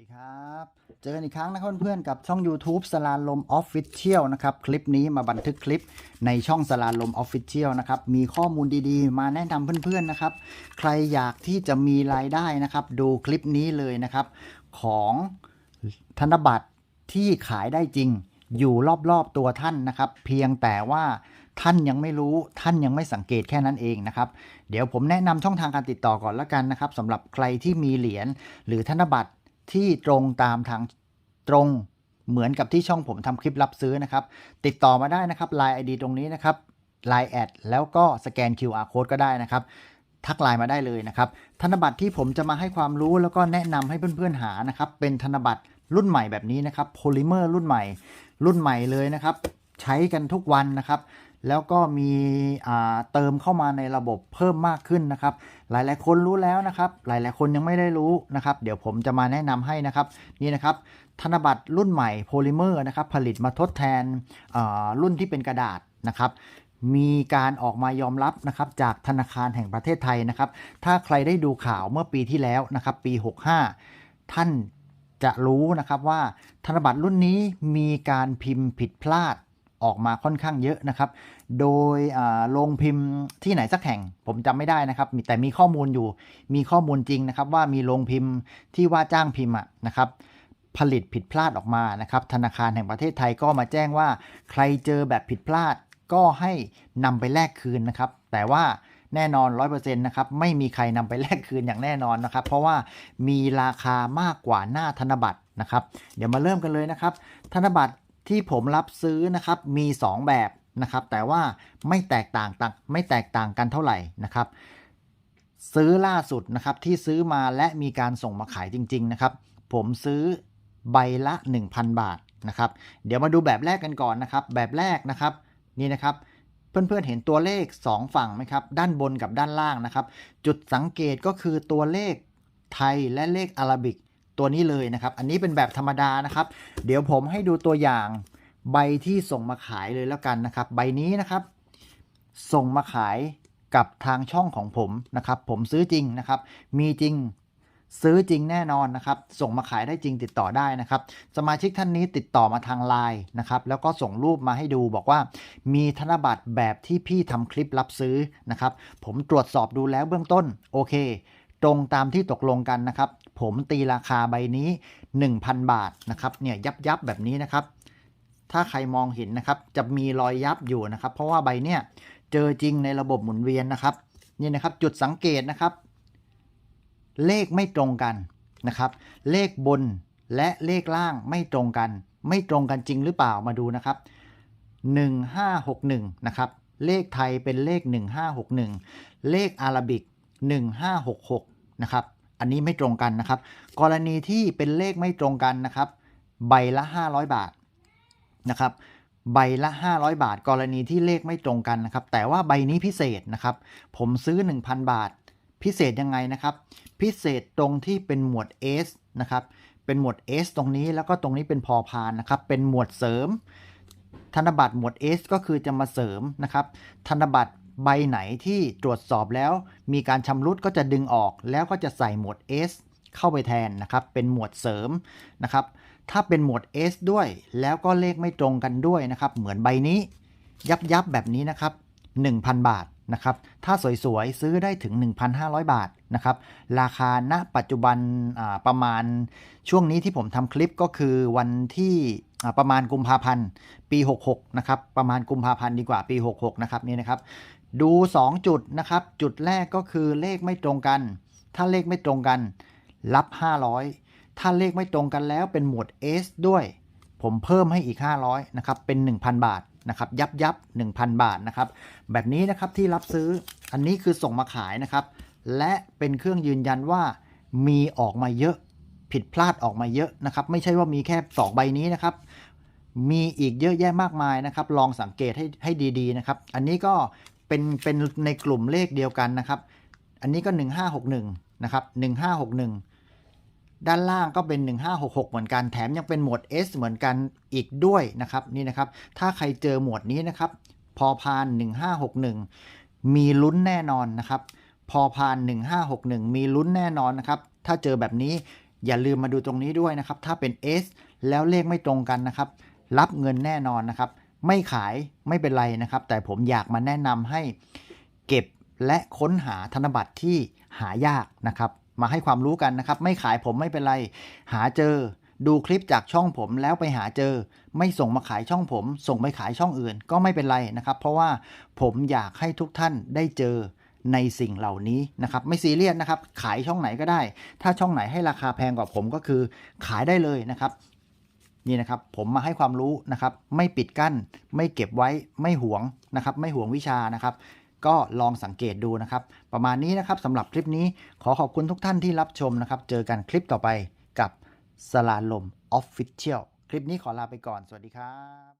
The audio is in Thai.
ดีครับ เจอกันอีกครั้งนะเพื่อนๆกับช่อง YouTube สลาลมออฟฟิเชียลนะครับ คลิปนี้มาบันทึกคลิปในช่องสลาลมออฟฟิเชียลนะครับ มีข้อมูลดีๆ มาแนะนำเพื่อนๆนะครับ ใครอยากที่จะมีรายได้นะครับ ดูคลิปนี้เลยนะครับ ของธนบัตรที่ขายได้จริง อยู่รอบๆตัวท่านนะครับ เพียงแต่ว่าท่านยังไม่รู้ท่านยังไม่สังเกตแค่นั้นเองนะครับ เดี๋ยวผมแนะนำช่องทางการติดต่อก่อนละกันนะครับสำหรับใครที่มีเหรียญหรือธนบัตร ที่ตรงตามทางตรงเหมือนกับที่ช่องผมทำคลิปรับซื้อนะครับ ติดต่อมาได้นะครับ Line ID ตรงนี้นะครับ Line แอดแล้วก็สแกน QR Code ก็ได้นะครับ ทักไลน์มาได้เลยนะครับ ธนบัตรที่ผมจะมาให้ความรู้แล้วก็แนะนำให้เพื่อนๆหานะครับ เป็นธนบัตรรุ่นใหม่แบบนี้นะครับโพลิเมอร์รุ่นใหม่ รุ่นใหม่เลยนะครับ ใช้กันทุกวันนะครับ แล้วก็มีเติมเข้ามาในระบบเพิ่มมากขึ้นนะครับ หลายๆ คนรู้แล้วนะครับ หลายๆ คนยังไม่ได้รู้นะครับ เดี๋ยวผมจะมาแนะนำให้นะครับ นี่นะครับ ธนบัตรรุ่นใหม่โพลิเมอร์นะครับ ผลิตมาทดแทนรุ่นที่เป็นกระดาษนะครับมีการออกมายอมรับนะครับจากธนาคารแห่งประเทศไทยนะครับ ถ้าใครได้ดูข่าวเมื่อปีที่แล้วนะครับ ปี 65 ท่านจะรู้นะครับว่าธนบัตรรุ่นนี้มีการพิมพ์ผิดพลาด ออกมาค่อนข้างเยอะนะครับ โดยโรงพิมพ์ที่ไหนสักแห่ง ผมจำไม่ได้นะครับ มีแต่มีข้อมูลอยู่ มีข้อมูลจริงนะครับ ว่ามีโรงพิมพ์ที่ว่าจ้างพิมพ์นะครับ ผลิตผิดพลาดออกมานะครับ ธนาคารแห่งประเทศไทยก็มาแจ้งว่า ใครเจอแบบผิดพลาดก็ให้นำไปแลกคืนนะครับ แต่ว่าแน่นอน 100%นะครับ ไม่มีใครนำไปแลกคืนอย่างแน่นอนนะครับ เพราะว่ามีราคามากกว่าหน้าธนบัตรนะครับ เดี๋ยวมาเริ่มกันเลยนะครับ ธนบัตร ที่ผมรับซื้อนะครับมี 2 แบบนะครับ แต่ว่าไม่แตกต่างต่างไม่แตกต่างกันเท่าไหร่นะครับ ซื้อล่าสุดนะครับที่ซื้อมาและมีการส่งมาขายจริง ๆ นะครับ ผมซื้อใบละ 1,000 บาทนะครับ เดี๋ยวมาดูแบบแรกกันก่อนนะครับ แบบแรกนะครับนี่นะครับเพื่อนๆเห็นตัวเลข 2 ฝั่งไหมครับ ด้านบนกับด้านล่างนะครับ จุดสังเกตก็คือตัวเลขไทยและเลขอาราบิก ตัวนี้เลยนะครับ อันนี้เป็นแบบธรรมดานะครับ เดี๋ยวผมให้ดูตัวอย่างใบที่ส่งมาขายเลยแล้วกันนะครับ ใบนี้นะครับ ส่งมาขายกับทางช่องของผมนะครับ ผมซื้อจริงนะครับ มีจริงซื้อจริงแน่นอนนะครับ ส่งมาขายได้จริงติดต่อได้นะครับ สมาชิกท่านนี้ติดต่อมาทางไลน์นะครับ แล้วก็ส่งรูปมาให้ดูบอกว่า มีธนบัตรแบบที่พี่ทำคลิปรับซื้อนะครับ ผมตรวจสอบดูแล้วเบื้องต้นโอเค ตรงตามที่ตกลงกันนะครับ ผมตีราคาใบนี้ 1,000 บาทนะครับเนี่ยยับยับแบบนี้นะครับ ถ้าใครมองเห็นนะครับ จะมีรอยยับอยู่นะครับ เพราะว่าใบเนี่ยเจอจริงในระบบหมุนเวียนนะครับนี่นะครับจุดสังเกตนะครับ เลขไม่ตรงกันนะครับ เลขบนและเลขล่างไม่ตรงกัน ไม่ตรงกันจริงหรือเปล่ามาดูนะครับ 1561 นะครับ เลขไทยเป็นเลข 1561 เลขอาราบิก 1566นะครับอันนี้ไม่ตรงกันนะครับ กรณีที่เป็นเลขไม่ตรงกันนะครับ ใบละ 500 บาทนะครับใบละ 500 บาท กรณีที่เลขไม่ตรงกันนะครับ แต่ว่าใบนี้พิเศษนะครับ ผมซื้อ 1,000 บาท พิเศษยังไงนะครับ พิเศษตรงที่เป็นหมวด S นะครับ เป็นหมวด S ตรงนี้แล้วก็ตรงนี้เป็นพอพานนะครับ เป็นหมวดเสริม ธนบัตรหมวด S ก็คือจะมาเสริมนะครับ ธนบัตร ใบไหนที่ตรวจสอบแล้วมีการชำรุดก็จะดึงออกแล้วก็จะใส่หมวด S เข้าไปแทนนะครับ เป็นหมวดเสริมนะครับ ถ้าเป็นหมวด S ด้วย แล้วก็เลขไม่ตรงกันด้วยนะครับ เหมือนใบนี้ ยับยับแบบนี้นะครับ 1,000 บาทนะครับ ถ้าสวยๆ ซื้อได้ถึง 1,500 บาทนะครับ ราคาณปัจจุบันประมาณช่วงนี้ที่ผมทำคลิปก็คือวันที่ประมาณกุมภาพันธ์ปี 66 นะครับ ประมาณกุมภาพันธ์ดีกว่าปี 66 นะครับนี่นะครับ ดู 2 จุดนะครับ จุดแรกก็คือเลขไม่ตรงกัน ถ้าเลขไม่ตรงกัน รับ 500 ถ้าเลขไม่ตรงกันแล้วเป็นหมวด S ด้วย ผมเพิ่มให้อีก 500นะครับเป็น 1,000 บาทนะครับยับยับ1,000 บาทนะครับ แบบนี้นะครับที่รับซื้ออันนี้คือส่งมาขายนะครับ และเป็นเครื่องยืนยันว่ามีออกมาเยอะผิดพลาดออกมาเยอะนะครับ ไม่ใช่ว่ามีแค่ 2 ใบนี้นะครับ มีอีกเยอะแยะมากมายนะครับ ลองสังเกตให้ให้ดีๆนะครับ อันนี้ก็ เป็นเป็นในกลุ่มเลขเดียวกันนะครับ อันนี้ก็ 1561นะครับ1561 ด้านล่างก็เป็น 1566 เหมือนกันแถมยังเป็นหมวด S เหมือนกันอีกด้วยนะครับนี่นะครับ ถ้าใครเจอหมวดนี้นะครับพอพาน 1561 มีลุ้นแน่นอนนะครับ พอพาน 1561 มีลุ้นแน่นอนนะครับ ถ้าเจอแบบนี้อย่าลืมมาดูตรงนี้ด้วยนะครับ ถ้าเป็น S แล้วเลขไม่ตรงกันนะครับ รับเงินแน่นอนนะครับ ไม่ขายไม่เป็นไรนะครับ แต่ผมอยากมาแนะนำให้เก็บและค้นหาธนบัตรที่หายากนะครับ มาให้ความรู้กันนะครับ ไม่ขายผมไม่เป็นไร หาเจอ ดูคลิปจากช่องผมแล้วไปหาเจอ ไม่ส่งมาขายช่องผม ส่งไปขายช่องอื่นก็ไม่เป็นไรนะครับ เพราะว่าผมอยากให้ทุกท่านได้เจอในสิ่งเหล่านี้นะครับ ไม่ซีเรียสนะครับ ขายช่องไหนก็ได้ ถ้าช่องไหนให้ราคาแพงกว่าผมก็คือขายได้เลยนะครับ นี่นะครับผมมาให้ความรู้นะครับไม่ปิดกั้น ไม่เก็บไว้ไม่หวงนะครับไม่หวงวิชานะครับ ก็ลองสังเกตดูนะครับ ประมาณนี้นะครับสำหรับคลิปนี้ขอขอบคุณทุกท่านที่รับชมนะครับ เจอกันคลิปต่อไปกับสลาลมออฟฟิเชียลคลิปนี้ขอลาไปก่อนสวัสดีครับ